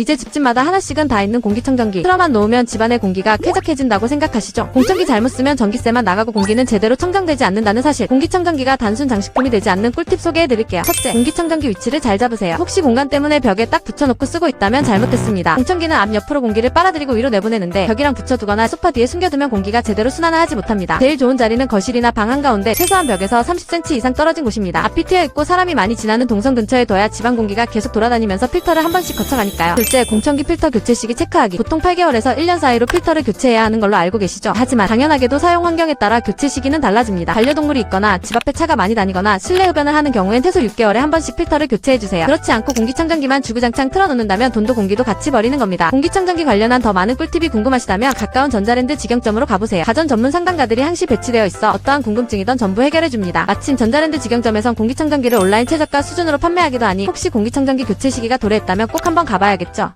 이제 집집마다 하나씩은 다 있는 공기청정기. 틀어만 놓으면 집안의 공기가 쾌적해진다고 생각하시죠? 공청기 잘못 쓰면 전기세만 나가고 공기는 제대로 청정되지 않는다는 사실. 공기청정기가 단순 장식품이 되지 않는 꿀팁 소개해드릴게요. 첫째, 공기청정기 위치를 잘 잡으세요. 혹시 공간 때문에 벽에 딱 붙여놓고 쓰고 있다면 잘못됐습니다. 공청기는 앞 옆으로 공기를 빨아들이고 위로 내보내는데 벽이랑 붙여두거나 소파 뒤에 숨겨두면 공기가 제대로 순환을 하지 못합니다. 제일 좋은 자리는 거실이나 방 한가운데 최소한 벽에서 30cm 이상 떨어진 곳입니다. 앞이 트여 있고 사람이 많이 지나는 동선 근처에 둬야 집안 공기가 계속 돌아다니면서 필터를 한 번씩 거쳐가니까요. 둘째, 공청기 필터 교체 시기 체크하기. 보통 8개월에서 1년 사이로 필터를 교체해야 하는 걸로 알고 계시죠? 하지만 당연하게도 사용 환경에 따라 교체 시기는 달라집니다. 반려동물이 있거나 집 앞에 차가 많이 다니거나 실내 흡연을 하는 경우엔 최소 6개월에 한 번씩 필터를 교체해주세요. 그렇지 않고 공기청정기만 주구장창 틀어놓는다면 돈도 공기도 같이 버리는 겁니다. 공기청정기 관련한 더 많은 꿀팁이 궁금하시다면 가까운 전자랜드 직영점으로 가보세요. 가전 전문 상담가들이 항시 배치되어 있어 어떠한 궁금증이든 전부 해결해줍니다. 마침 전자랜드 직영점에선 공기청정기를 온라인 최저가 수준으로 판매하기도 하니 혹시 공기청정기 교체 시기가 도래했다면 꼭 한번 가봐야겠 죠.